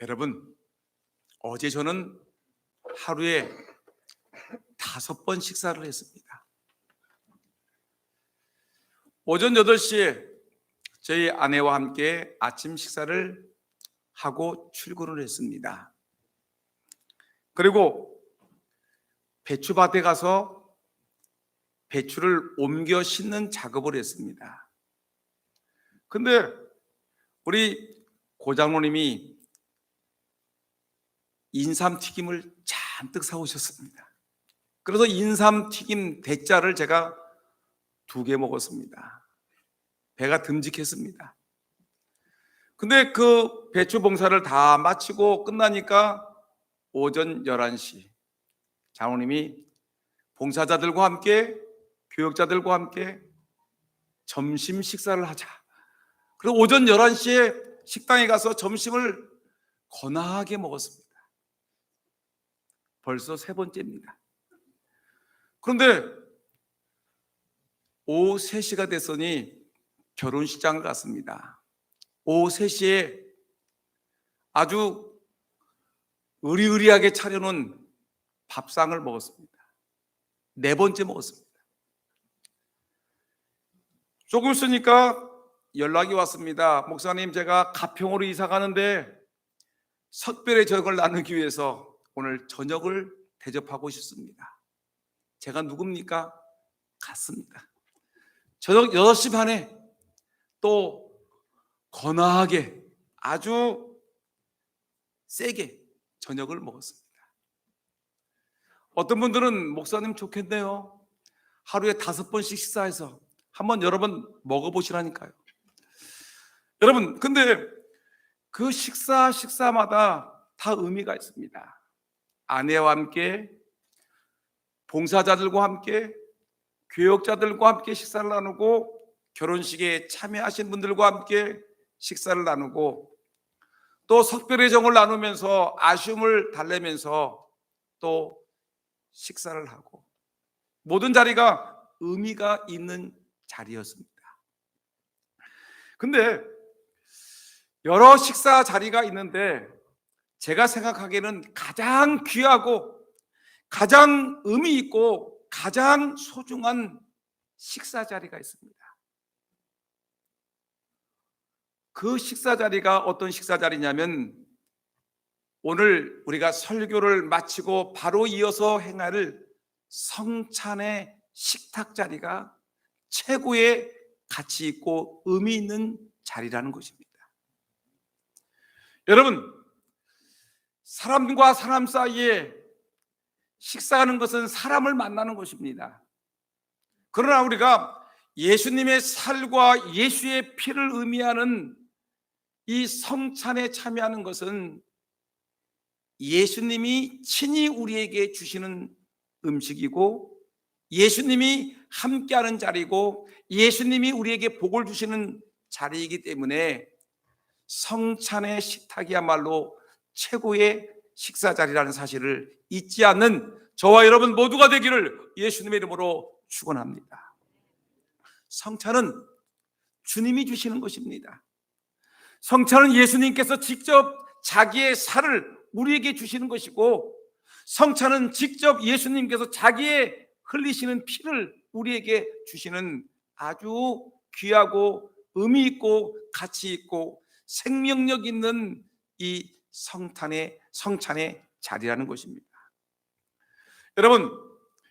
여러분, 어제 저는 하루에 다섯 번 식사를 했습니다. 오전 8시에 저희 아내와 함께 아침 식사를 하고 출근을 했습니다. 그리고 배추밭에 가서 배추를 옮겨 심는 작업을 했습니다. 근데 우리 고장로님이 인삼 튀김을 잔뜩 사오셨습니다. 그래서 인삼 튀김 대짜를 제가 두 개 먹었습니다. 배가 듬직했습니다. 근데 그 배추 봉사를 다 마치고 끝나니까 오전 11시 장로님이 봉사자들과 함께 교역자들과 함께 점심 식사를 하자. 그리고 오전 11시에 식당에 가서 점심을 거나하게 먹었습니다. 벌써 세 번째입니다. 그런데 오후 3시가 됐으니 결혼식장을 갔습니다. 오후 3시에 아주 의리의리하게 차려놓은 밥상을 먹었습니다. 네 번째 먹었습니다. 조금 있으니까 연락이 왔습니다. 목사님, 제가 가평으로 이사 가는데 석별의 저녁을 나누기 위해서 오늘 저녁을 대접하고 싶습니다. 제가 누굽니까? 갔습니다. 저녁 6시 반에 또 거나하게 아주 세게 저녁을 먹었습니다. 어떤 분들은 목사님 좋겠네요. 하루에 다섯 번씩 식사해서 한번 여러 번 먹어보시라니까요. 여러분, 근데 그 식사 식사마다 다 의미가 있습니다. 아내와 함께, 봉사자들과 함께, 교역자들과 함께 식사를 나누고 결혼식에 참여하신 분들과 함께 식사를 나누고 또 석별의 정을 나누면서 아쉬움을 달래면서 또 식사를 하고 모든 자리가 의미가 있는 자리였습니다. 근데 여러 식사 자리가 있는데 제가 생각하기에는 가장 귀하고 가장 의미 있고 가장 소중한 식사 자리가 있습니다. 그 식사 자리가 어떤 식사 자리냐면 오늘 우리가 설교를 마치고 바로 이어서 행할 성찬의 식탁 자리가 최고의 가치 있고 의미 있는 자리라는 것입니다. 여러분, 사람과 사람 사이에 식사하는 것은 사람을 만나는 것입니다. 그러나 우리가 예수님의 살과 예수의 피를 의미하는 이 성찬에 참여하는 것은 예수님이 친히 우리에게 주시는 음식이고 예수님이 함께하는 자리고 예수님이 우리에게 복을 주시는 자리이기 때문에 성찬의 식탁이야말로 최고의 식사 자리라는 사실을 잊지 않는 저와 여러분 모두가 되기를 예수님의 이름으로 축원합니다. 성찬은 주님이 주시는 것입니다. 성찬은 예수님께서 직접 자기의 살을 우리에게 주시는 것이고 성찬은 직접 예수님께서 자기의 흘리시는 피를 우리에게 주시는 아주 귀하고 의미 있고 가치 있고 생명력 있는 이 성탄의 성찬의 자리라는 것입니다. 여러분,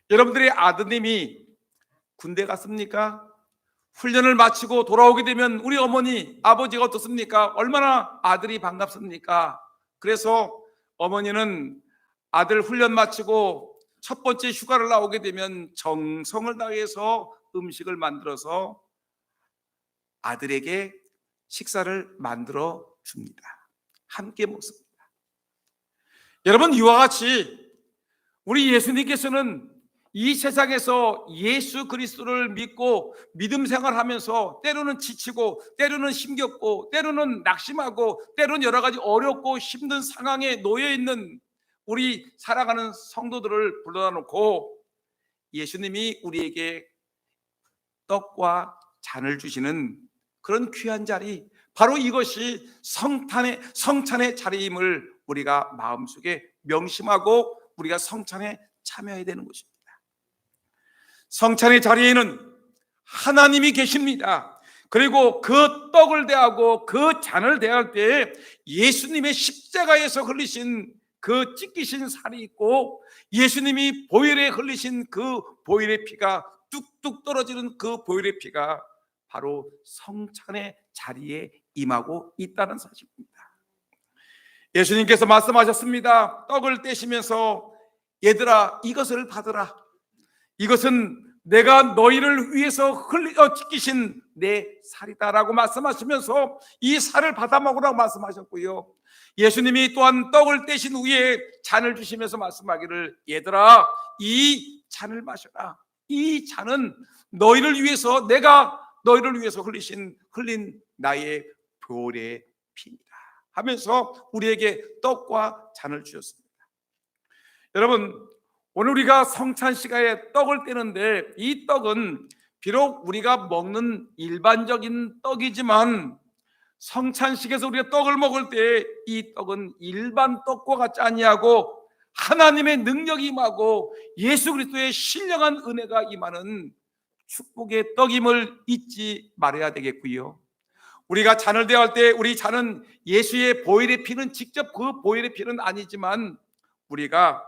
여러분들의 아드님이 군대 갔습니까? 훈련을 마치고 돌아오게 되면 우리 어머니, 아버지가 어떻습니까? 얼마나 아들이 반갑습니까? 그래서 어머니는 아들 훈련 마치고 첫 번째 휴가를 나오게 되면 정성을 다해서 음식을 만들어서 아들에게 식사를 만들어 줍니다. 함께 먹습니다. 여러분 이와 같이 우리 예수님께서는 이 세상에서 예수 그리스도를 믿고 믿음 생활하면서 때로는 지치고 때로는 힘겹고 때로는 낙심하고 때로는 여러 가지 어렵고 힘든 상황에 놓여 있는 우리 살아가는 성도들을 불러다 놓고 예수님이 우리에게 떡과 잔을 주시는 그런 귀한 자리 바로 이것이 성탄의 성찬의 자리임을 우리가 마음속에 명심하고 우리가 성찬에 참여해야 되는 것입니다. 성찬의 자리에는 하나님이 계십니다. 그리고 그 떡을 대하고 그 잔을 대할 때 예수님의 십자가에서 흘리신 그 찢기신 살이 있고 예수님이 보혈에 흘리신 그 보혈의 피가 뚝뚝 떨어지는 그 보혈의 피가 바로 성찬의 자리에 임하고 있다는 사실입니다. 예수님께서 말씀하셨습니다. 떡을 떼시면서 얘들아 이것을 받으라. 이것은 내가 너희를 위해서 어, 찢기신 내 살이다라고 말씀하시면서 이 살을 받아 먹으라고 말씀하셨고요. 예수님이 또한 떡을 떼신 후에 잔을 주시면서 말씀하기를 얘들아 이 잔을 마셔라. 이 잔은 너희를 위해서 내가 너희를 위해서 흘리신 흘린 나의 보혈의 피입니다. 하면서 우리에게 떡과 잔을 주셨습니다. 여러분 오늘 우리가 성찬 시간에 떡을 떼는데 이 떡은 비록 우리가 먹는 일반적인 떡이지만 성찬식에서 우리가 떡을 먹을 때 이 떡은 일반 떡과 같지 아니하고 하나님의 능력이 임하고 예수 그리스도의 신령한 은혜가 임하는 축복의 떡임을 잊지 말아야 되겠고요. 우리가 잔을 대할 때 우리 잔은 예수의 보혈의 피는 직접 그 보혈의 피는 아니지만 우리가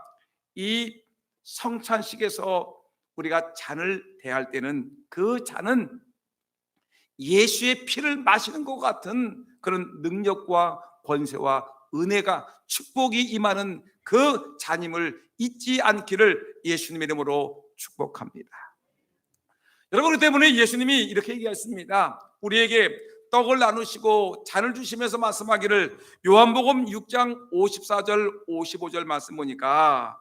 이 성찬식에서 우리가 잔을 대할 때는 그 잔은 예수의 피를 마시는 것 같은 그런 능력과 권세와 은혜가 축복이 임하는 그 잔임을 잊지 않기를 예수님의 이름으로 축복합니다. 여러분 그 때문에 예수님이 이렇게 얘기했습니다. 우리에게 떡을 나누시고 잔을 주시면서 말씀하기를 요한복음 6장 54절 55절 말씀 보니까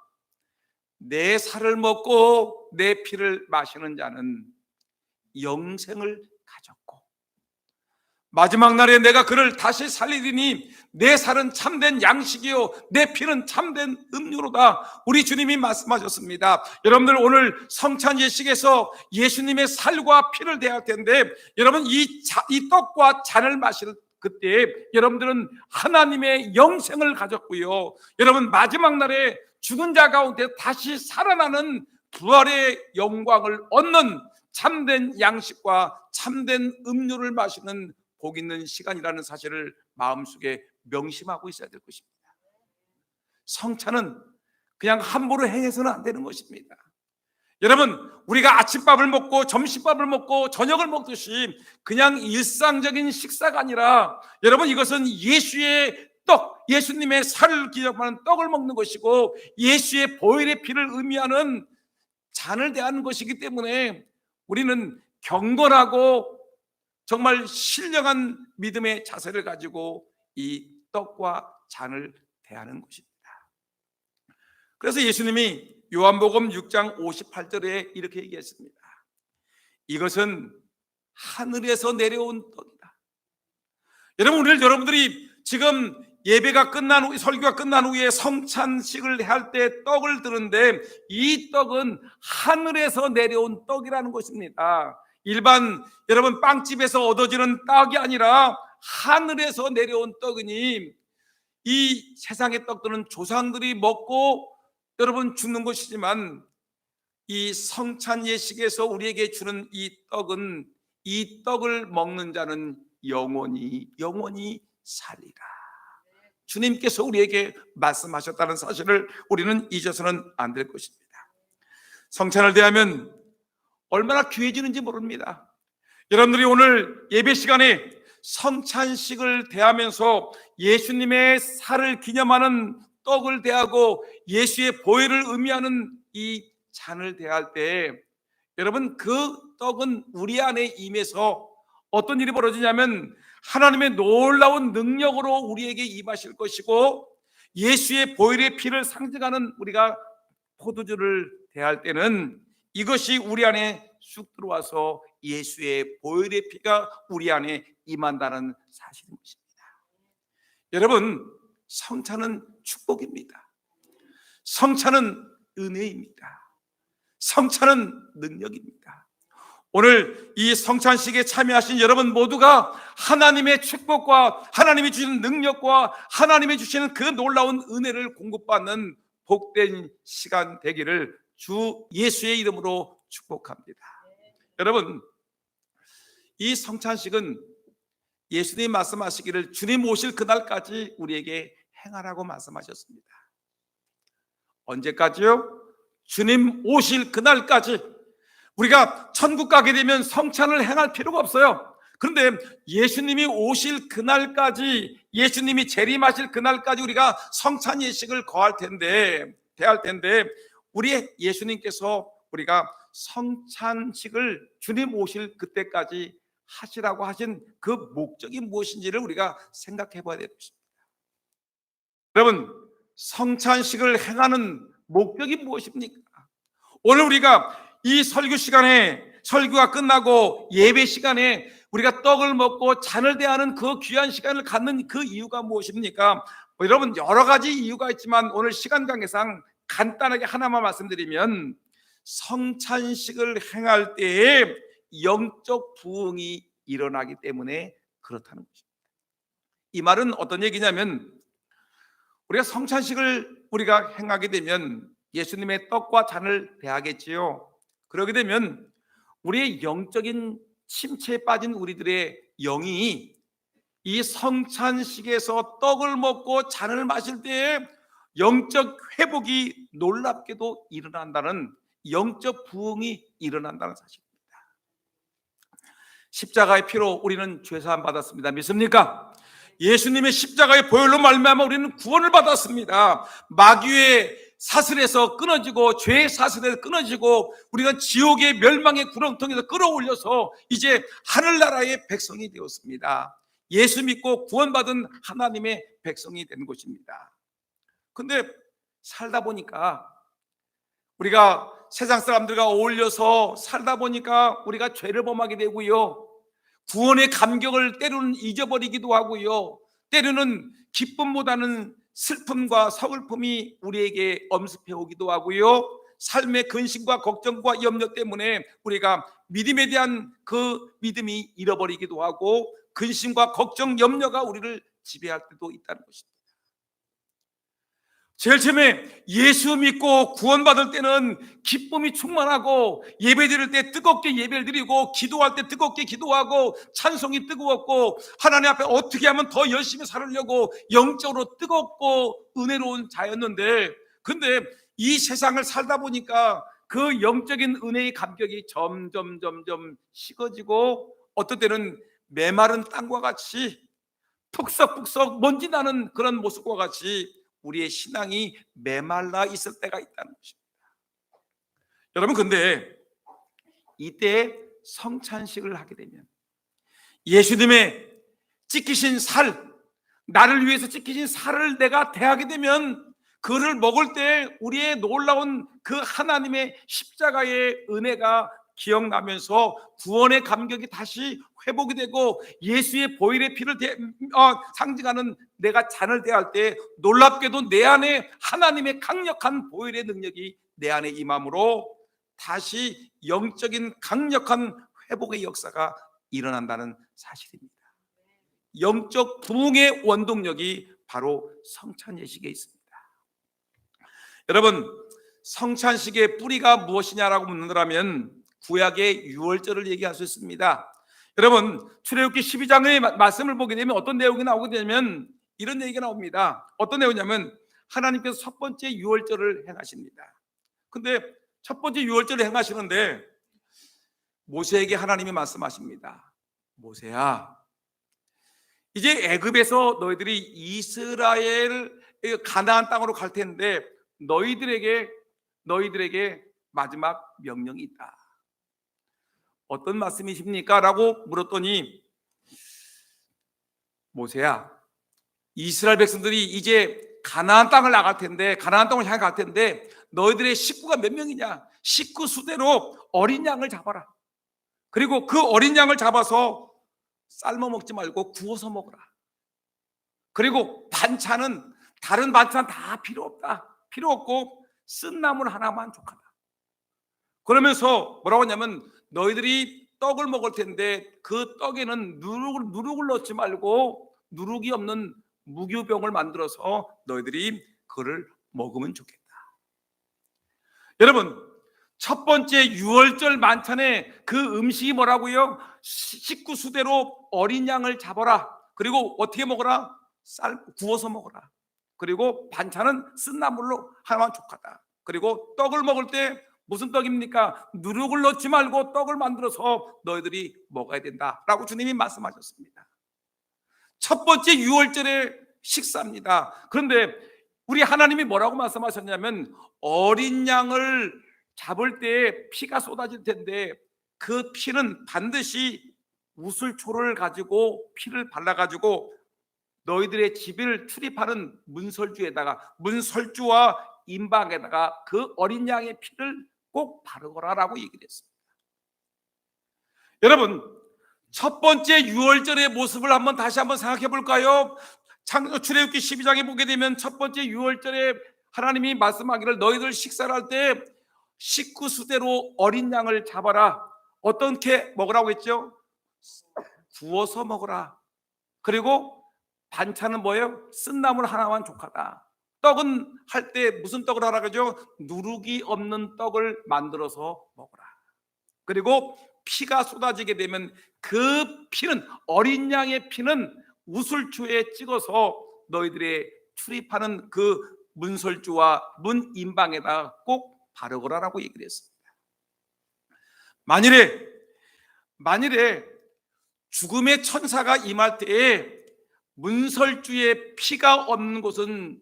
내 살을 먹고 내 피를 마시는 자는 영생을 마지막 날에 내가 그를 다시 살리리니 내 살은 참된 양식이요 내 피는 참된 음료로다. 우리 주님이 말씀하셨습니다. 여러분들 오늘 성찬 예식에서 예수님의 살과 피를 대할 텐데 여러분 이, 자, 이 떡과 잔을 마실 그때 여러분들은 하나님의 영생을 가졌고요. 여러분 마지막 날에 죽은 자 가운데 다시 살아나는 부활의 영광을 얻는 참된 양식과 참된 음료를 마시는 복 있는 시간이라는 사실을 마음속에 명심하고 있어야 될 것입니다. 성찬은 그냥 함부로 행해서는 안 되는 것입니다. 여러분, 우리가 아침밥을 먹고 점심밥을 먹고 저녁을 먹듯이 그냥 일상적인 식사가 아니라 여러분 이것은 예수의 떡, 예수님의 살을 기념하는 떡을 먹는 것이고 예수의 보혈의 피를 의미하는 잔을 대하는 것이기 때문에 우리는 경건하고 정말 신령한 믿음의 자세를 가지고 이 떡과 잔을 대하는 것입니다. 그래서 예수님이 요한복음 6장 58절에 이렇게 얘기했습니다. 이것은 하늘에서 내려온 떡이다. 여러분 오늘 여러분들이 지금 예배가 끝난 후 설교가 끝난 후에 성찬식을 할 때 떡을 드는데 이 떡은 하늘에서 내려온 떡이라는 것입니다. 일반 여러분 빵집에서 얻어지는 떡이 아니라 하늘에서 내려온 떡이니 이 세상의 떡들은 조상들이 먹고 여러분 죽는 것이지만 이 성찬 예식에서 우리에게 주는 이 떡은 이 떡을 먹는 자는 영원히 영원히 살리라. 주님께서 우리에게 말씀하셨다는 사실을 우리는 잊어서는 안 될 것입니다. 성찬을 대하면 얼마나 귀해지는지 모릅니다. 여러분들이 오늘 예배 시간에 성찬식을 대하면서 예수님의 살을 기념하는 떡을 대하고 예수의 보혈을 의미하는 이 잔을 대할 때 여러분 그 떡은 우리 안에 임해서 어떤 일이 벌어지냐면 하나님의 놀라운 능력으로 우리에게 임하실 것이고 예수의 보혈의 피를 상징하는 우리가 포도주를 대할 때는 이것이 우리 안에 쑥 들어와서 예수의 보혈의 피가 우리 안에 임한다는 사실인 것입니다. 여러분, 성찬은 축복입니다. 성찬은 은혜입니다. 성찬은 능력입니다. 오늘 이 성찬식에 참여하신 여러분 모두가 하나님의 축복과 하나님이 주시는 능력과 하나님이 주시는 그 놀라운 은혜를 공급받는 복된 시간 되기를 주 예수의 이름으로 축복합니다. 여러분, 이 성찬식은 예수님 말씀하시기를 주님 오실 그날까지 우리에게 행하라고 말씀하셨습니다. 언제까지요? 주님 오실 그날까지 우리가 천국 가게 되면 성찬을 행할 필요가 없어요. 그런데 예수님이 오실 그날까지 예수님이 재림하실 그날까지 우리가 성찬 예식을 거할 텐데 대할 텐데 우리 예수님께서 우리가 성찬식을 주님 오실 그때까지 하시라고 하신 그 목적이 무엇인지를 우리가 생각해 봐야 되겠습니다. 여러분, 성찬식을 행하는 목적이 무엇입니까? 오늘 우리가 이 설교 시간에 설교가 끝나고 예배 시간에 우리가 떡을 먹고 잔을 대하는 그 귀한 시간을 갖는 그 이유가 무엇입니까? 뭐 여러분 여러 가지 이유가 있지만 오늘 시간 관계상 간단하게 하나만 말씀드리면 성찬식을 행할 때에 영적 부흥이 일어나기 때문에 그렇다는 것입니다. 이 말은 어떤 얘기냐면 우리가 성찬식을 우리가 행하게 되면 예수님의 떡과 잔을 대하겠지요. 그러게 되면 우리의 영적인 침체에 빠진 우리들의 영이 이 성찬식에서 떡을 먹고 잔을 마실 때에 영적 회복이 놀랍게도 일어난다는 영적 부흥이 일어난다는 사실입니다. 십자가의 피로 우리는 죄 사함 받았습니다. 믿습니까? 예수님의 십자가의 보혈로 말미암아 우리는 구원을 받았습니다. 마귀의 사슬에서 끊어지고 죄의 사슬에서 끊어지고 우리가 지옥의 멸망의 구렁텅이에서 끌어올려서 이제 하늘나라의 백성이 되었습니다. 예수 믿고 구원받은 하나님의 백성이 된 것입니다. 근데 살다 보니까 우리가 세상 사람들과 어울려서 살다 보니까 우리가 죄를 범하게 되고요. 구원의 감격을 때로는 잊어버리기도 하고요. 때로는 기쁨보다는 슬픔과 서글픔이 우리에게 엄습해 오기도 하고요. 삶의 근심과 걱정과 염려 때문에 우리가 믿음에 대한 그 믿음이 잃어버리기도 하고 근심과 걱정, 염려가 우리를 지배할 때도 있다는 것입니다. 제일 처음에 예수 믿고 구원받을 때는 기쁨이 충만하고 예배 드릴 때 뜨겁게 예배를 드리고 기도할 때 뜨겁게 기도하고 찬송이 뜨거웠고 하나님 앞에 어떻게 하면 더 열심히 살으려고 영적으로 뜨겁고 은혜로운 자였는데 근데 이 세상을 살다 보니까 그 영적인 은혜의 감격이 점점 점점 식어지고 어떤 때는 메마른 땅과 같이 푹석푹석 먼지 나는 그런 모습과 같이 우리의 신앙이 메말라 있을 때가 있다는 것입니다. 여러분 근데 이때 성찬식을 하게 되면 예수님의 찢기신 살, 나를 위해서 찢기신 살을 내가 대하게 되면 그를 먹을 때 우리의 놀라운 그 하나님의 십자가의 은혜가 기억나면서 구원의 감격이 다시 회복이 되고 예수의 보혈의 피를 대, 어, 상징하는 내가 잔을 대할 때 놀랍게도 내 안에 하나님의 강력한 보혈의 능력이 내 안에 임함으로 다시 영적인 강력한 회복의 역사가 일어난다는 사실입니다. 영적 부흥의 원동력이 바로 성찬 예식에 있습니다. 여러분 성찬식의 뿌리가 무엇이냐라고 묻는다면 구약의 유월절을 얘기할 수 있습니다. 여러분 출애굽기 12장의 말씀을 보게 되면 어떤 내용이 나오게 되면 이런 얘기가 나옵니다. 어떤 내용이냐면 하나님께서 첫 번째 유월절을 행하십니다. 근데 첫 번째 유월절을 행하시는데 모세에게 하나님이 말씀하십니다. 모세야, 이제 애굽에서 너희들이 이스라엘 가나안 땅으로 갈 텐데 너희들에게 너희들에게 마지막 명령이 있다. 어떤 말씀이십니까? 라고 물었더니 모세야 이스라엘 백성들이 이제 가나안 땅을 나갈 텐데 가나안 땅을 향해 갈 텐데 너희들의 식구가 몇 명이냐? 식구 수대로 어린 양을 잡아라. 그리고 그 어린 양을 잡아서 삶아 먹지 말고 구워서 먹어라. 그리고 반찬은 다른 반찬 다 필요 없다. 필요 없고 쓴 나물 하나만 족하다. 그러면서 뭐라고 하냐면 너희들이 떡을 먹을 텐데 그 떡에는 누룩을, 누룩을 넣지 말고 누룩이 없는 무교병을 만들어서 너희들이 그를 먹으면 좋겠다. 여러분, 첫 번째 유월절 만찬에 그 음식이 뭐라고요? 시- 식구 수대로 어린 양을 잡아라. 그리고 어떻게 먹어라? 쌀 구워서 먹어라. 그리고 반찬은 쓴 나물로 하나만 족하다. 그리고 떡을 먹을 때 무슨 떡입니까? 누룩을 넣지 말고 떡을 만들어서 너희들이 먹어야 된다라고 주님이 말씀하셨습니다. 첫 번째 유월절의 식사입니다. 그런데 우리 하나님이 뭐라고 말씀하셨냐면 어린 양을 잡을 때 피가 쏟아질 텐데 그 피는 반드시 우슬초를 가지고 피를 발라 가지고 너희들의 집을 출입하는 문설주에다가 문설주와 임박에다가 그 어린 양의 피를 꼭 바르거라라고 얘기를 했습니다. 여러분 첫 번째 유월절의 모습을 한번 다시 한번 생각해 볼까요? 창 출애굽기 12장에 보게 되면 첫 번째 유월절에 하나님이 말씀하기를 너희들 식사를 할 때 식구 수대로 어린 양을 잡아라. 어떻게 먹으라고 했죠? 구워서 먹어라. 그리고 반찬은 뭐예요? 쓴 나물 하나만 족하다. 떡은 할 때 무슨 떡을 하라 그러죠? 누룩이 없는 떡을 만들어서 먹어라. 그리고 피가 쏟아지게 되면 그 피는 어린 양의 피는 우슬초에 찍어서 너희들의 출입하는 그 문설주와 문 임방에다 꼭 바르거라라고 얘기를 했습니다. 만일에 만일에 죽음의 천사가 임할 때에 문설주에 피가 없는 곳은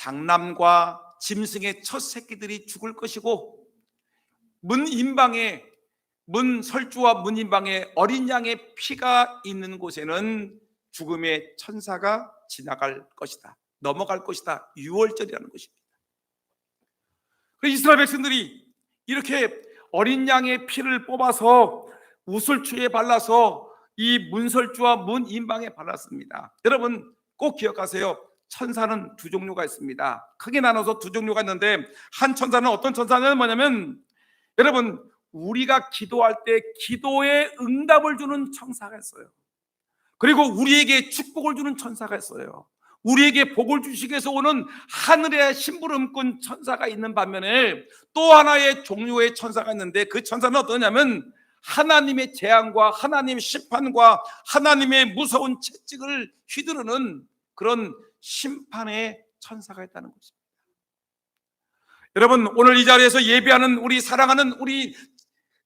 장남과 짐승의 첫 새끼들이 죽을 것이고 문 임방에 문 설주와 문 임방에 어린 양의 피가 있는 곳에는 죽음의 천사가 지나갈 것이다. 넘어갈 것이다. 유월절이라는 것입니다. 그 이스라엘 백성들이 이렇게 어린 양의 피를 뽑아서 우슬추에 발라서 이 문설주와 문 임방에 발랐습니다. 여러분 꼭 기억하세요. 천사는 두 종류가 있습니다. 크게 나눠서 두 종류가 있는데 한 천사는 어떤 천사는 뭐냐면 여러분 우리가 기도할 때 기도에 응답을 주는 천사가 있어요. 그리고 우리에게 축복을 주는 천사가 있어요. 우리에게 복을 주시기 위해서 오는 하늘의 심부름꾼 천사가 있는 반면에 또 하나의 종류의 천사가 있는데 그 천사는 어떠냐면 하나님의 재앙과 하나님의 심판과 하나님의 무서운 채찍을 휘두르는 그런 심판의 천사가 있다는 것입니다. 여러분 오늘 이 자리에서 예배하는 우리 사랑하는 우리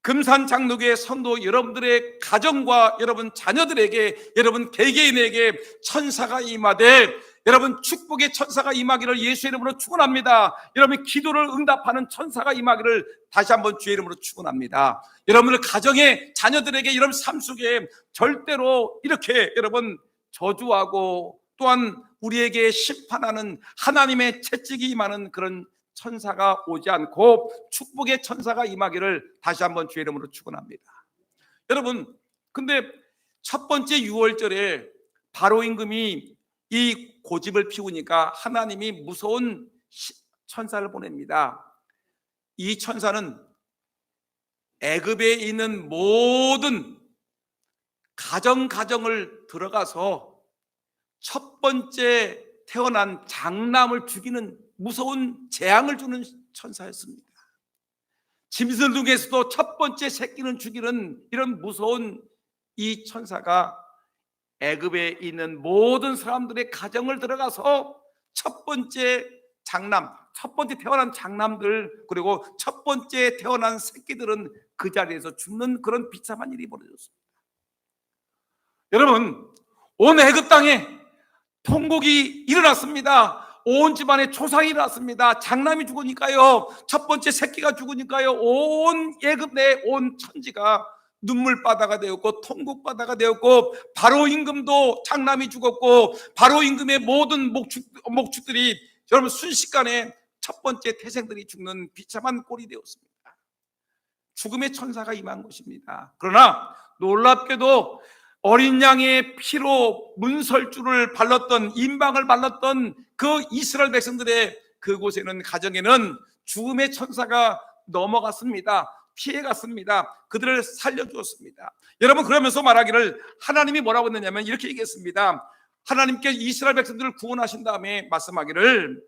금산 장로교의 성도 여러분들의 가정과 여러분 자녀들에게 여러분 개개인에게 천사가 임하되 여러분 축복의 천사가 임하기를 예수의 이름으로 축원합니다. 여러분 기도를 응답하는 천사가 임하기를 다시 한번 주의 이름으로 축원합니다. 여러분의 가정의 자녀들에게 여러분 삶 속에 절대로 이렇게 여러분 저주하고 또한 우리에게 심판하는 하나님의 채찍이 임하는 그런 천사가 오지 않고 축복의 천사가 임하기를 다시 한번 주의 이름으로 축원합니다. 여러분, 근데 첫 번째 유월절에 바로 임금이 이 고집을 피우니까 하나님이 무서운 시- 천사를 보냅니다. 이 천사는 애굽에 있는 모든 가정 가정을 들어가서 첫 번째 태어난 장남을 죽이는 무서운 재앙을 주는 천사였습니다. 짐승 중에서도 첫 번째 새끼는 죽이는 이런 무서운 이 천사가 애굽에 있는 모든 사람들의 가정을 들어가서 첫 번째 장남, 첫 번째 태어난 장남들 그리고 첫 번째 태어난 새끼들은 그 자리에서 죽는 그런 비참한 일이 벌어졌습니다. 여러분, 온 애굽 땅에 통곡이 일어났습니다. 온 집안에 초상이 일어났습니다. 장남이 죽으니까요. 첫 번째 새끼가 죽으니까요. 온 예급 내온 천지가 눈물바다가 되었고 통곡바다가 되었고 바로 임금도 장남이 죽었고 바로 임금의 모든 목축, 목축들이 여러분 순식간에 첫 번째 태생들이 죽는 비참한 꼴이 되었습니다. 죽음의 천사가 임한 것입니다. 그러나 놀랍게도 어린 양의 피로 문설주를 발랐던 임방을 발랐던 그 이스라엘 백성들의 그곳에는 가정에는 죽음의 천사가 넘어갔습니다. 피해갔습니다. 그들을 살려주었습니다. 여러분 그러면서 말하기를 하나님이 뭐라고 했느냐면 이렇게 얘기했습니다. 하나님께 이스라엘 백성들을 구원하신 다음에 말씀하기를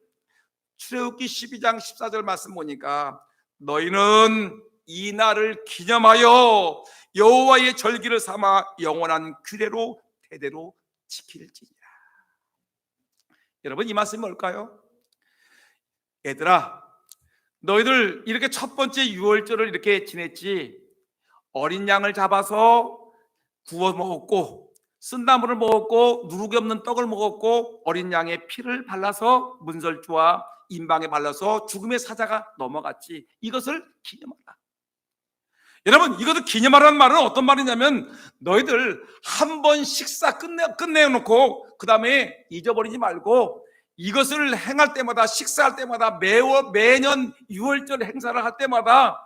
출애굽기 12장 14절 말씀 보니까 너희는 이 날을 기념하여 여호와의 절기를 삼아 영원한 규례로 대대로 지킬지니라. 여러분 이 말씀이 뭘까요? 얘들아 너희들 이렇게 첫 번째 유월절을 이렇게 지냈지 어린 양을 잡아서 구워 먹었고 쓴나물을 먹었고 누룩이 없는 떡을 먹었고 어린 양의 피를 발라서 문설주와 인방에 발라서 죽음의 사자가 넘어갔지 이것을 기념하라 여러분 이것을 기념하라는 말은 어떤 말이냐면 너희들 한 번 식사 끝내 끝내놓고 그 다음에 잊어버리지 말고 이것을 행할 때마다 식사할 때마다 매월 매년 6월절 행사를 할 때마다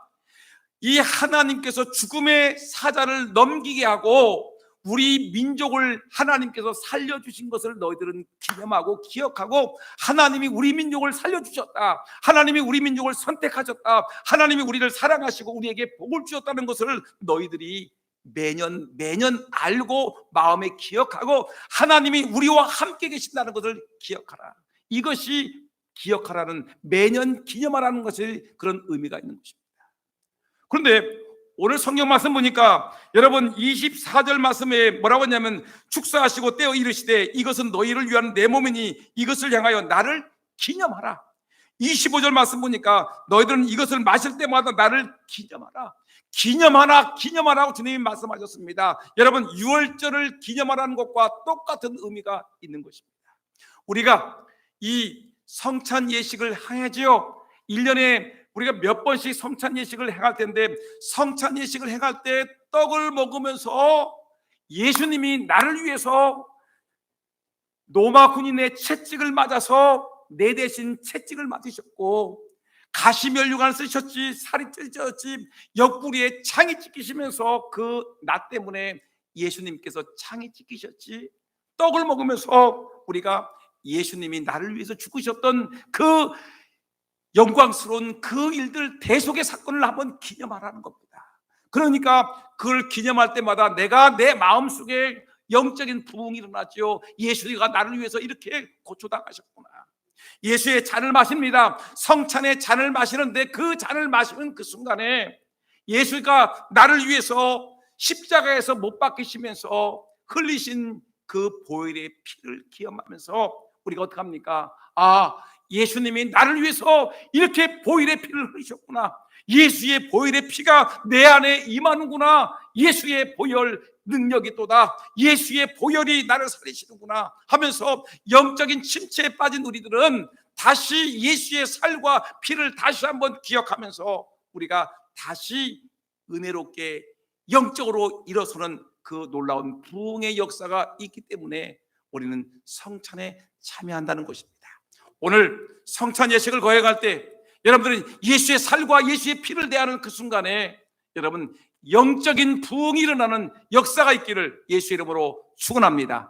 이 하나님께서 죽음의 사자를 넘기게 하고 우리 민족을 하나님께서 살려주신 것을 너희들은 기념하고 기억하고 하나님이 우리 민족을 살려주셨다. 하나님이 우리 민족을 선택하셨다. 하나님이 우리를 사랑하시고 우리에게 복을 주셨다는 것을 너희들이 매년 매년 알고 마음에 기억하고 하나님이 우리와 함께 계신다는 것을 기억하라. 이것이 기억하라는 매년 기념하라는 것이 그런 의미가 있는 것입니다. 그런데 오늘 성경 말씀 보니까 여러분 24절 말씀에 뭐라고 했냐면 축사하시고 떼어 이르시되 이것은 너희를 위한 내 몸이니 이것을 향하여 나를 기념하라. 25절 말씀 보니까 너희들은 이것을 마실 때마다 나를 기념하라. 기념하라, 기념하라고 주님이 말씀하셨습니다. 여러분 6월절을 기념하라는 것과 똑같은 의미가 있는 것입니다. 우리가 이 성찬 예식을 행하지요. 1년에 우리가 몇 번씩 성찬 예식을 행할 텐데 성찬 예식을 행할 때 떡을 먹으면서 예수님이 나를 위해서 노마 군인의 채찍을 맞아서 내 대신 채찍을 맞으셨고 가시면류관을 쓰셨지 살이 찢어졌지 옆구리에 창이 찢기시면서 그 나 때문에 예수님께서 창이 찢기셨지. 떡을 먹으면서 우리가 예수님이 나를 위해서 죽으셨던 그 영광스러운 그 일들 대속의 사건을 한번 기념하라는 겁니다. 그러니까 그걸 기념할 때마다 내가 내 마음속에 영적인 부흥이 일어나죠. 예수가 나를 위해서 이렇게 고초당하셨구나. 예수의 잔을 마십니다. 성찬의 잔을 마시는데 그 잔을 마시는 그 순간에 예수가 나를 위해서 십자가에서 못 박히시면서 흘리신 그 보혈의 피를 기억하면서 우리가 어떻게 합니까? 아, 예수님이 나를 위해서 이렇게 보혈의 피를 흘리셨구나. 예수의 보혈의 피가 내 안에 임하는구나. 예수의 보혈 능력이 또다. 예수의 보혈이 나를 살리시는구나 하면서 영적인 침체에 빠진 우리들은 다시 예수의 살과 피를 다시 한번 기억하면서 우리가 다시 은혜롭게 영적으로 일어서는 그 놀라운 부흥의 역사가 있기 때문에 우리는 성찬에 참여한다는 것입니다. 오늘 성찬 예식을 거행할 때 여러분들은 예수의 살과 예수의 피를 대하는 그 순간에 여러분 영적인 부흥이 일어나는 역사가 있기를 예수 이름으로 축원합니다.